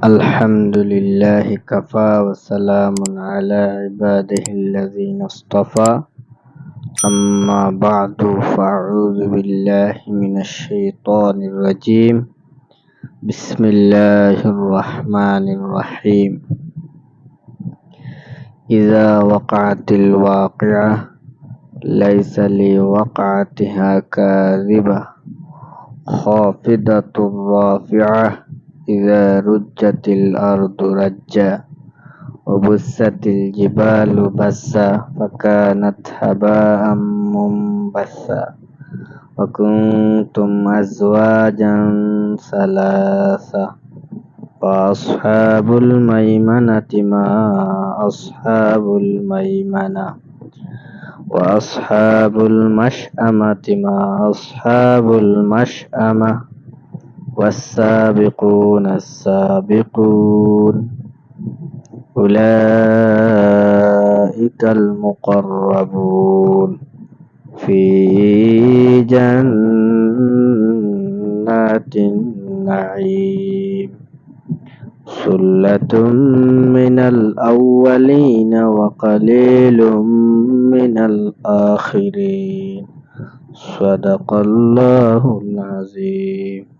الحمد لله كفى وسلام على عباده الذين اصطفى. أما بعد فأعوذ بالله من الشيطان الرجيم. بسم الله الرحمن الرحيم. إذا وقعت الواقعة ليس لوقعتها كاذبة. خافضة رافعة. إذا رجت الأرض رجا وبست الجبال بسا فكانت هباء منبثا وكنتم أزواجا ثلاثة وأصحاب الميمنة ما أصحاب الميمنة وأصحاب المشأمة ما أصحاب المشأمة والسابقون السابقون أولئك المقربون في جنات النعيم ثلة من الأولين وقليل من الآخرين صدق الله العظيم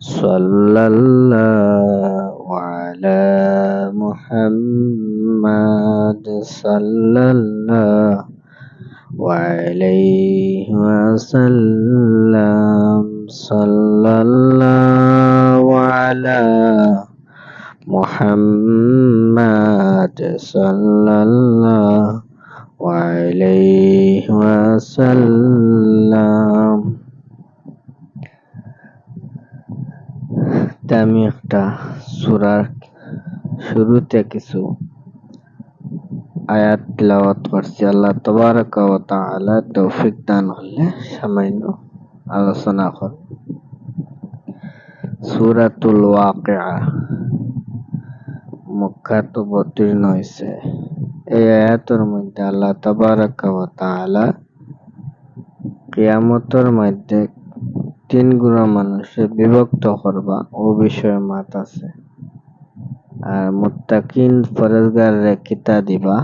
صلى الله على محمد صلى الله عليه وسلم. صلى الله على محمد صلى الله عليه وسلم. আমি একটা সুরার শুরুতে কিছু আয়াত তিলাওয়াত করছি। আল্লাহ তবারক তৌফিক দান হলে সামান্য আলোচনা কর অবতীর্ণ হয়েছে এই আয়াতের মধ্যে আল্লাহ তাবারাক ওয়া তাআলা কিয়ামতের মধ্যে তিন গুণা মানুষে বিভক্ত করবা, ও বিষয়ে মাত আছে। আর মুত্তাকিন ফরজগারে কিতা দিবা?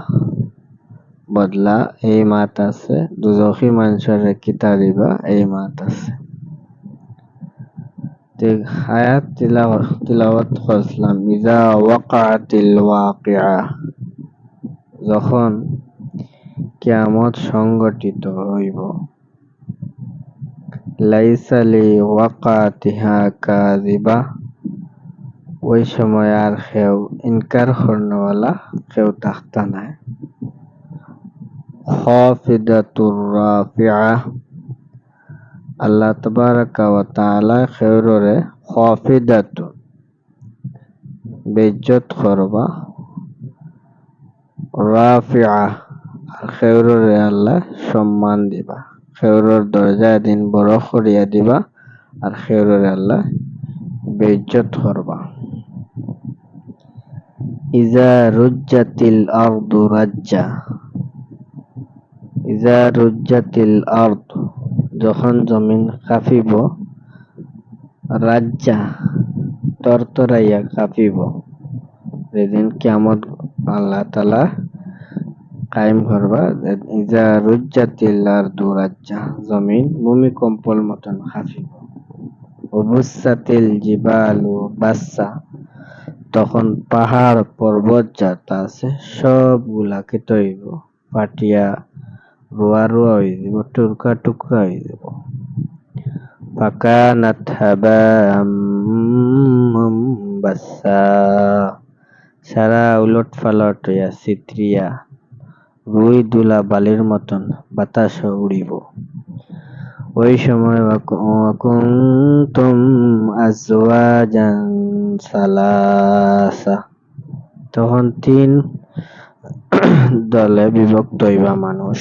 বদলা, এই মাত আছে। দুজখী মানুষের কিতা দিবা? এই মাত আছে। হায়াত তিলাওয়াত করছিলাম। ইজা ওয়াকাতিল ওয়াকিয়া যখন কিয়ামত সংগঠিত হইব লাইসালি ওয়াকাতিহা কাযিবা। ওই সময় আর কেউ ইনকার করনেওয়ালা কেউ থাকতা নাই। খাফিদাতুর রাফিআ। আল্লাহ তবারাকা ওয়া তাআলা খেউররে খাফিদাতু বেজ্জত করবা। রাফিআ। আর খেউররে আল্লাহ সম্মান দিবা। খেউরর দরজা দিন বড় করিয়া দিবা আর খেউররে আল্লাহ বেজ্জত করবা। ইজা রুজ্জাতিল আরদু রাজ্জা। ইজা রুজ্জাতিল আরদু, যখন জমিন কাঁপিব, রাজ্জা তরতরাইয়া কাঁপিব। যেদিন কেমন আল্লাহ তালা কায়েম করবা। ইজা রুজ্জাতিল আরদু রাজ্জা জমিন ভূমিকম্পর মতন অবুসাতিল জিবালু বাচ্চা তখন পাহাড়, পর্বত যাতা আছে, সবগুলাকে তৈব। পাটিয়া, রোয়া রোয়া হয়ে যাব টুকরা টুকরা হয়ে যাব ফাকানাত হাবাম মুম্বাসা সারা উলট পালট হইয়া চিত্রিয়া রুই দুলা বালির মতন বাতাস উড়িব, ওই সময় ওয়াকুনতুম আযওয়াজান সালাসা, তখন তিন দলে বিভক্ত হইবা মানুষ।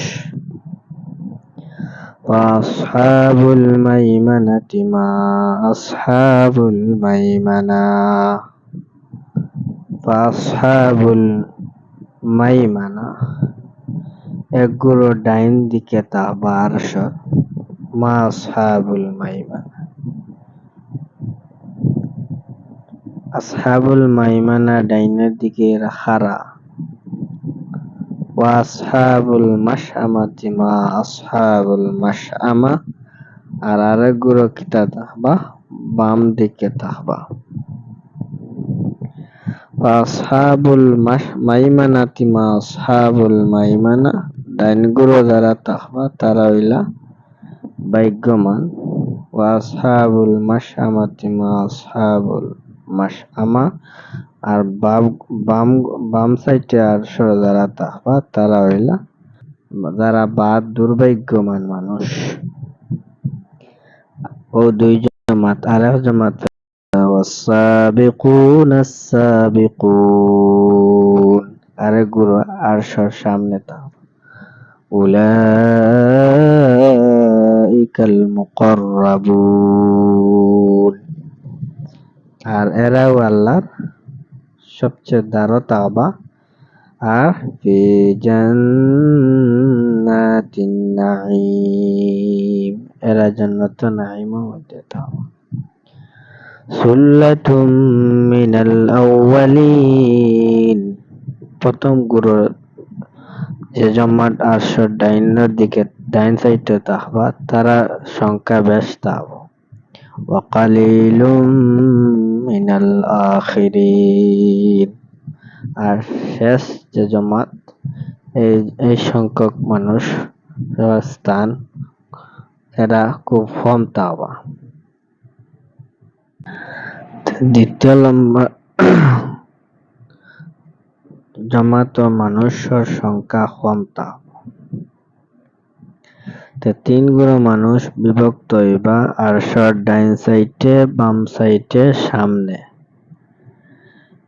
ফাআসহাবুল মাইমানাতি মা আসহাবুল মাইমানা। ফাআসহাবুল মাইমানা। এগুলো ডাইন দিকে তাহবা আরশর মা আসহাবুল মাইমানা আসহাবুল মাইমানা ডাইনের দিকে খারা ওয়া আসহাবুল মাশআমাতি মা আসহাবুল মাশআমা। আর আরেকগুলো কিতা তাহবা বাম দিকে তাহবা আসহাবুল মাইমানাতি মা আসহাবুল মাইমানা। ডাইনগুলো যারা তাহবা তারা হইলা ভাগ্যমান ওয়া আসহাবুল মাশআমাতি মা আসহাবুল মাশআমা আর বাম বাম বাম সাইডে আর যারা তাহবা তারা হইলা যারা বাদ দুর্ভাগ্যমান মানুষ ও দুই জামাত আর এক জামাত والسابقون السابقون আরেকগুলো আরশর সামনে তাহবা উলাইকাল মুকাররাবুন। আর এরাও আল্লাহর সবচেয়ে দারো তাওবা। আর ফি জান্নাতিন নাঈম। এরা জান্নাত নাঈমের মধ্যে তাওবা। সুল্লাতুম মিনাল আউয়ালিন। প্রথম গুরু যে জমাট আরশর ডাইনের দিকে, ডাইন সাইডে তাহবা, তারা সংখ্যা বেশ তাহব। ওয়াকালিলুম মিনাল আখিরিন। আর শেষ যে জমাত এই এই সংখ্যক মানুষ স্থান, এরা খুব কম তাওবা দ্বিতীয় নম্বর সংখ্যা কম তাওবা তে তিনগুলো মানুষ বিভক্ত হইবা আর ডাইন সাইডে বাম সাইডে সামনে।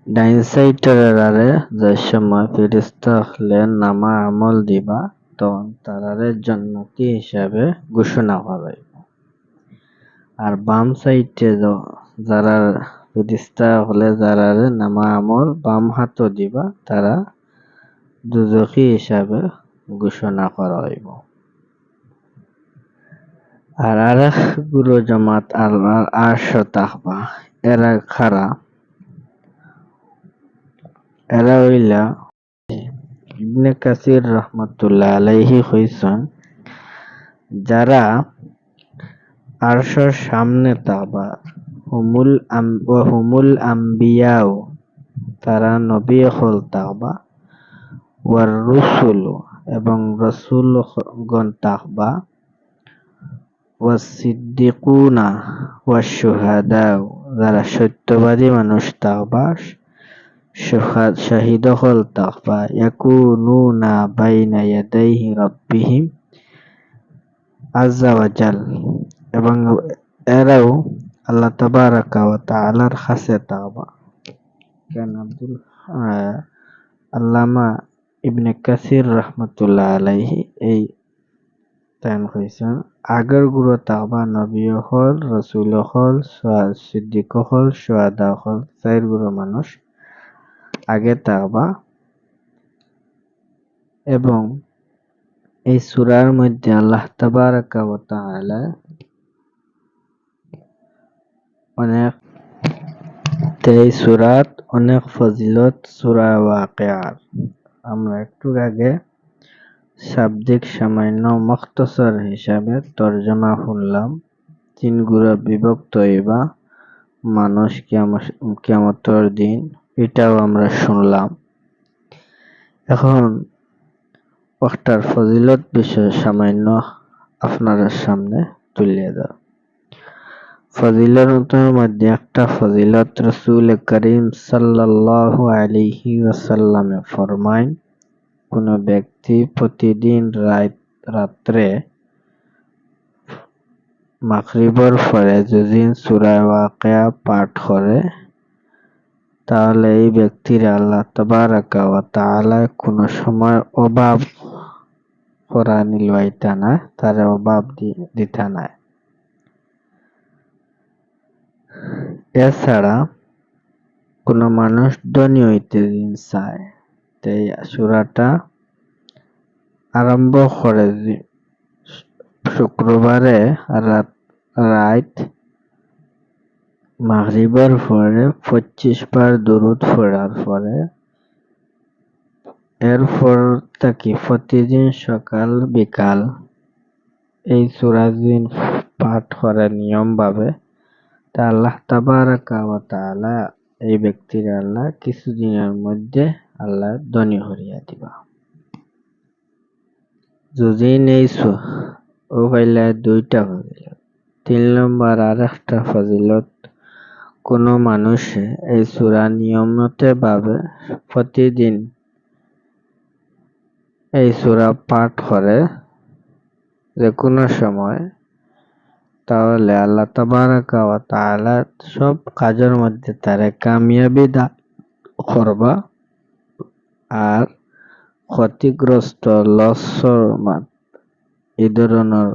ডাইন সাইডের আরে যে সময় ফিরিস্তা হলে নামা আমল দিবা, তখন তারারে জান্নাতি হিসাবে ঘোষণা করা আর বাম সাইডে যারা ফিরিস্তা হলে যারা নামা আমল বাম হাত দিবা, তারা দুজখী হিসাবে ঘোষণা করা হইব। আর আরেক গুরু জামাত আল্লাহর আরশ তাহবা এরা খারা। এরা হইলা ইবনে কাসির রহমতুল্লাহ আলাইহি হইছেন, যারা আরশের সামনে তাবা হুমুল আম্বিয়াও তারা নবী হল তাবা ওয়ার রুসুল এবং রসুল গণ তাহবা ওয়া সিদ্দিকুনা ওয়া শুহাদাও যারা সত্যবাদী মানুষ তাহবা শহীদ হল তাকবা ইয়াকুনুনা বাইনা ইয়াদাইহি রাব্বিহিম আজ্জা ওয়াজাল এবং এরাও আল্লাহ তাবারাকা ওয়া তাআলার তাওবা। কেন আব্দুল? আল্লামা ইবনে কাসির রহমতুল্লাহ আলাইহি এই তাইন কইছেন আগের গুরু তাওবা নবী হল রসুল হল সিদ্দিক হল সোয়াদা হল চার গুরু মানুষ। আগে তাওবা এবং এই সূরার মধ্যে আল্লাহ তাবারাকা ওয়া তাআলা অনেক এই সূরাত, অনেক ফজিলত, সূরা ওয়াকিয়ার। আমরা একটু আগে শাব্দিক সামান্য মুখতসর হিসাবে তর্জমা শুনলাম। তিন গুড়া বিভক্ত হইবা মানুষ কিয়ামতর দিন, এটাও আমরা শুনলাম। এখন ওটার ফজিলত বিষয় সামান্য আপনাদের সামনে তুলে দাও ফজিলতের মধ্যে একটা ফজিলত রসুল করিম সাল্লাল্লাহু আলাইহি ওয়াসাল্লামে ফরমায়, কোন ব্যক্তি প্রতিদিন রাত্রে মাগরিবের পরে যদি সূরা ওয়াকিয়া পাঠ করে, তাহলে এই ব্যক্তির আল্লাহ তাবারাকা ওয়া তাআলা কোনো সময় অভাব কোরআন লইতা না, তার অভাব দিতা নাই এছাড়া কোন মানুষ ধনী হইতে দিন চায়। তাই সুরাটা আরম্ভ করে শুক্রবারে রাত রাত মাগরিবের পরে পঁচিশ বার দরুদ পড়ার পরে এরপর থেকে প্রতিদিন সকাল, বিকাল এই সুরাদিন পাঠ করে নিয়মভাবে তা আল্লাহ তাবারাকা এই ব্যক্তির আল্লাহ কিছুদিনের মধ্যে আল্লাহ ধনী হরিয়া দিবা। যদি নেই ও পাইলে দুইটা ফজিলত তিন নম্বর আর একটা ফজিলত, কোনো মানুষে এই সুরা নিয়মিত ভাবে, প্রতিদিন এই সুরা পাঠ করে যে কোনো সময় তাহলে আল্লাহ তাবারাকা ওয়া সব কাজের মধ্যে তারে কামিয়াবি দা করবা। আর ক্ষতিগ্রস্ত লসর এই ধরনের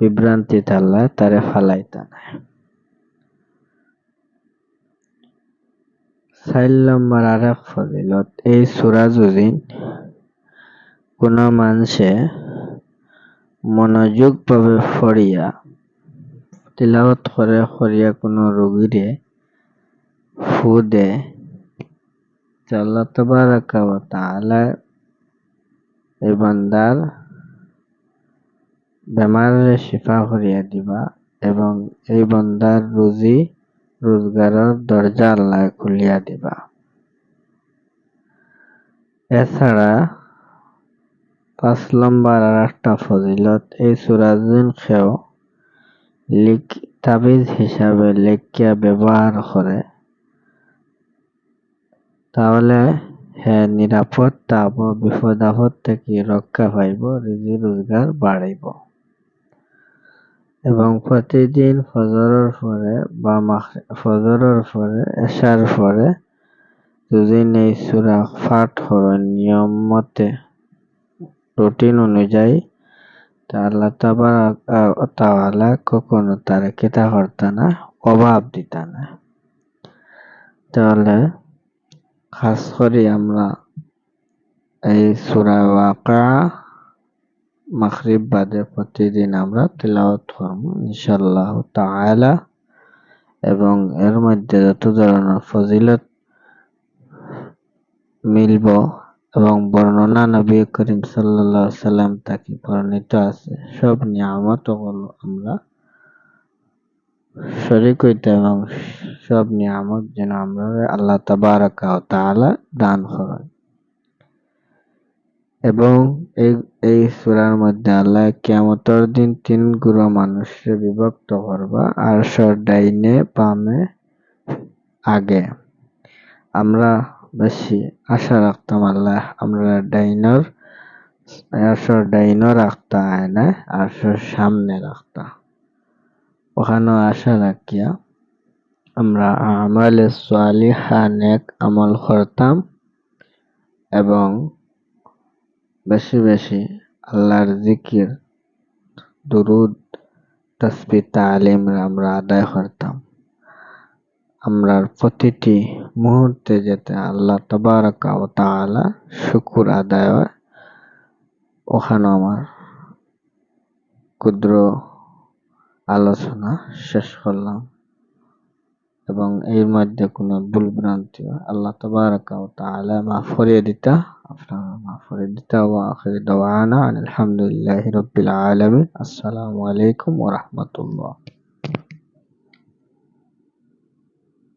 বিভ্রান্তি আল্লাহ তারে ফালাইতা নাই। চার নম্বর আর ফজিলত, এই সূরা যদি কোনো মানুষে মনোযোগভাবে পড়িয়া তিলাওয়াত করে করিয়া কোনো রোগীরে ফু দেয় আল্লাহ তাবারাকা ওয়া তাআলা এই বান্দার বেমারের শিফা করিয়া দিবা এবং এই বান্দার রুজি রোজগারের দরজা আল্লাহ খুলিয়া দিবা। এছাড়া পাঁচ নম্বর আর একটা ফজিলত এই সুরাজিন খেও লিখ তাবিজ হিসাবে লেখিয়া ব্যবহার করে। তাহলে হ্যাঁ নিরাপদ তাপ বিপদ আপদ থেকে রক্ষা পাইব, রিজি রোজগার বাড়িব এবং প্রতিদিন ফজরের পরে বা ফজরের পরে, এশার পরে যদি এই সূরা পাঠ করেন নিয়ম মতে রুটিন অনুযায়ী তা আল্লাহ তাআলা কখনো তার কেতা করতা না, অভাব দিতা না। তাহলে খাস করে আমরা এই সূরা ওয়াকা মাগরিব বাদে প্রতিদিন আমরা তেলাওয়াত করব ইনশাআল্লাহ তাআলা। এবং এর মধ্যে যত ধরনের ফজিলত মিলব এবং বর্ণনা নবী করিম সাল্লাল্লাহু সাল্লাম তাকে বর্ণিত আছে। সব নিয়ামত আমরা শরিক হইতে এবং সব নিয়ামত যেন আমরা আল্লাহ তাবারাকা তাআলা দান করেন। এবং এই এই সূরার মধ্যে আল্লাহ কিয়ামতের দিন তিন গুরু মানুষকে বিভক্ত করবা আরশের ডাইনে বামে আগে। আমরা বেশি আশা রাখতাম আল্লাহ, আমরা ডাইনর আরশের ডাইনও রাখতা আয়না আরশের সামনে রাখতা ওখানেও আশা রাখিয়া আমরা আমালে সালিহা নেক আমল করতাম এবং বেশি বেশি আল্লাহর জিকির, দুরুদ, তসবি, তালিম আমরা আদায় করতাম। আমরা প্রতিটি মুহূর্তে যেতে আল্লাহ তবারকা ও তাআলা শুকুর আদায় হয়। ওখানে আমার ক্ষুদ্র আলোচনা শেষ করলাম এবং এর মধ্যে কোনো ভুল ভ্রান্তি আল্লাহ তবারকা ও তাআলা মাফ করিয়ে দিতা, আপনারা মাফ করে দিতা। ওয়া আখির দাওয়ানা আলহামদুলিল্লাহি রাব্বিল আলামিন। আসসালামু আলাইকুম ওয়া রাহমাতুল্লাহ।